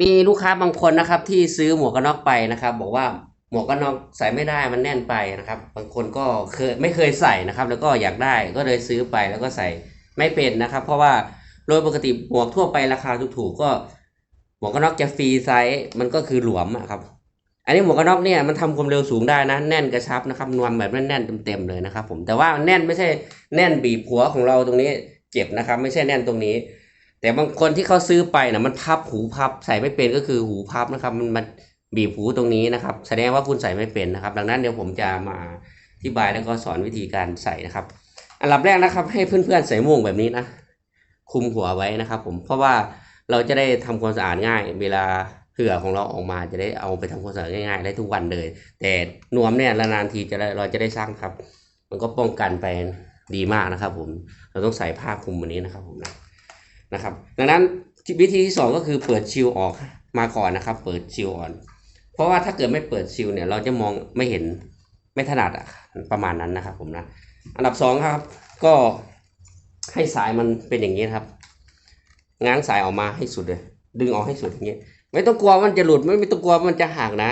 มีลูกค้าบางคนนะครับ ที่ซื้อหมวกกันน็อกไปนะครับ บอกว่าหมวกกันน็อกใส่ไม่ได้มันแน่นไปนะครับ บางคนก็เคยไม่เคยใส่นะครับ แล้วก็อยากได้ก็เลยซื้อไปแล้วก็ใส่ไม่เป็นนะครับ เพราะว่าโดยปกติหมวกทั่วไปราคาถูกๆก็หมวกกันน็อกจะฟรีไซส์มันก็คือหลวมครับ อันนี้หมวกกันน็อกเนี่ยมันทำความเร็วสูงได้นะแน่นกระชับนะครับนวมแบบแน่นๆเต็มๆเลยนะครับ ผมแต่ว่าแน่นไม่ใช่แน่นบีบหัวของเราตรงนี้เจ็บนะครับ ไม่ใช่แน่นตรงนี้ แต่บางคนที่เขาซื้อไปนะมันพับหูพับใส่ไม่เป็นก็คือหูพับนะครับ มันมันบีบหูตรงนี้นะครับ แสดงว่าคุณใส่ไม่เป็นนะครับ ดังนั้นเดี๋ยวผมจะมาอธิบายแล้วก็สอนวิธีการใส่นะครับ อันดับแรกนะครับ ให้เพื่อนๆใส่ม่งแบบนี้นะคุมหัวไว้นะครับ ผมเพราะว่าเราจะได้ทำความสะอาดง่าย เวลาเหงื่อของเราออกมาจะได้เอาไปทำความสะอาดง่ายๆได้ทุกวันเลย แต่นวมเนี่ยนานๆทีจะได้เราจะได้สร้างครับ มันก็ป้องกันไปดีมากนะครับ ผมเราต้องใส่ผ้าคลุมแบบนี้นะครับผมนะ นะครับ ดังนั้นวิธีที่สองก็คือเปิดชิลออกมาก่อนนะครับ เปิดชิลออนเพราะว่าถ้าเกิดไม่เปิดชิลเนี่ยเราจะมองไม่เห็นไม่ถนัดอะประมาณนั้นนะครับผมนะอันดับสองครับ ก็ให้สายมันเป็นอย่างนี้ครับ ง้างสายออกมาให้สุดเลย ดึงออกให้สุดอย่างนี้ไม่ต้องกลัวมันจะหลุดไม่ไม่ต้องกลัวมันจะหักนะ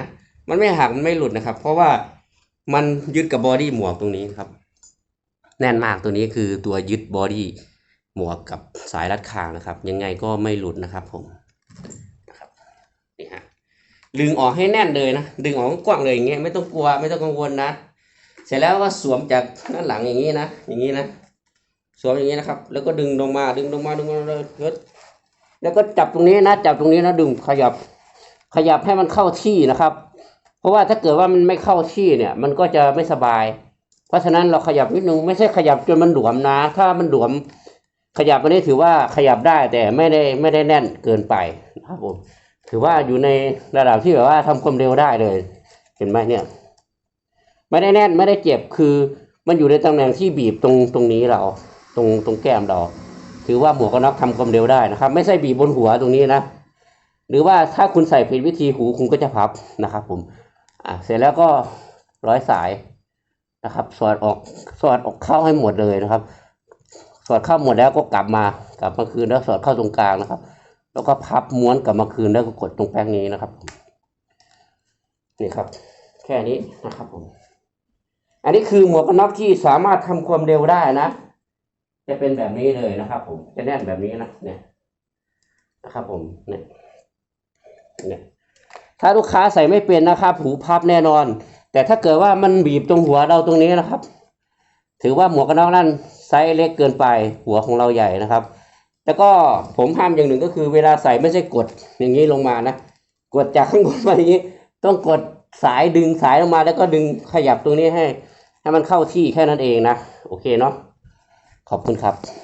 มันไม่หักมันไม่หลุดนะครับ เพราะว่ามันยึดกับบอดี้หมวกตรงนี้ครับ แน่นมากตัวนี้คือตัวยึดบอดี้ หมวกกับสายรัดคางนะครับ ยังไงก็ไม่หลุดนะครับผมนะครับนี่ฮะดึงออกให้แน่นเลยนะดึงออกกว้างเลยอย่างเงี้ยไม่ต้องกลัวไม่ต้องกังวลนะ เสร็จแล้วก็สวมจากด้านหลังอย่างนี้นะอย่างนี้นะสวมอย่างนี้นะครับ แล้วก็ดึงลงมาดึงลงมาดึงลงมาแล้วก็จับตรงนี้นะ จับตรงนี้นะดึงขยับขยับให้มันเข้าที่นะครับ เพราะว่าถ้าเกิดว่ามันไม่เข้าที่เนี่ย มันก็จะไม่สบาย เพราะฉะนั้นเราขยับนิดนึงไม่ใช่ขยับจนมันหลวมนะ ถ้ามันหลวม ขยับอันนี้ถือว่าขยับได้แต่ไม่ได้ไม่ได้แน่นเกินไปนะครับผมถือว่าอยู่ในระดับที่แบบว่าทำความเร็วได้เลย เห็นไหมเนี่ย ไม่ได้แน่นไม่ได้เจ็บคือมันอยู่ในตำแหน่งที่บีบตรงตรงนี้เรา ตรงตรงแก้มเรา ถือว่าหมวกกันน็อกทำความเร็วได้นะครับ ไม่ใช่บีบบนหัวตรงนี้นะหรือว่าถ้าคุณใส่ผิดวิธีหูคุณก็จะพับนะครับ ผม อะเสร็จแล้วก็ร้อยสายนะครับ สอดออกสอดออกเข้าให้หมดเลยนะครับ สอดเข้าหมดแล้วก็กลับมากลับมาคืนแล้วสอดเข้าตรงกลางนะครับ แล้วก็พับม้วนกลับมาคืนแล้วก็กดตรงแป้งนี้นะครับนี่ครับ แค่นี้นะครับผมอันนี้คือหมวกกันน็อกที่สามารถทำความเร็วได้นะ จะเป็นแบบนี้เลยนะครับ ผมจะแน่นแบบนี้นะเนี่ยนะครับ ผมเนี่ยเนี่ยถ้าลูกค้าใส่ไม่เป็นนะครับ หูพับแน่นอน แต่ถ้าเกิดว่ามันบีบตรงหัวเราตรงนี้นะครับ ถือว่าหมวกกันน็อกนั่น ไซส์เล็กเกินไปหัวของเราใหญ่นะครับ แล้วก็ผมห้ามอย่างหนึ่งก็คือเวลาใส่ไม่ใช่กดอย่างนี้ลงมานะ กดจากข้างบนมาอย่างนี้ ต้องกดสายดึงสายลงมาแล้วก็ดึงขยับตรงนี้ให้ ให้มันเข้าที่แค่นั้นเองนะ โอเคเนาะขอบคุณครับ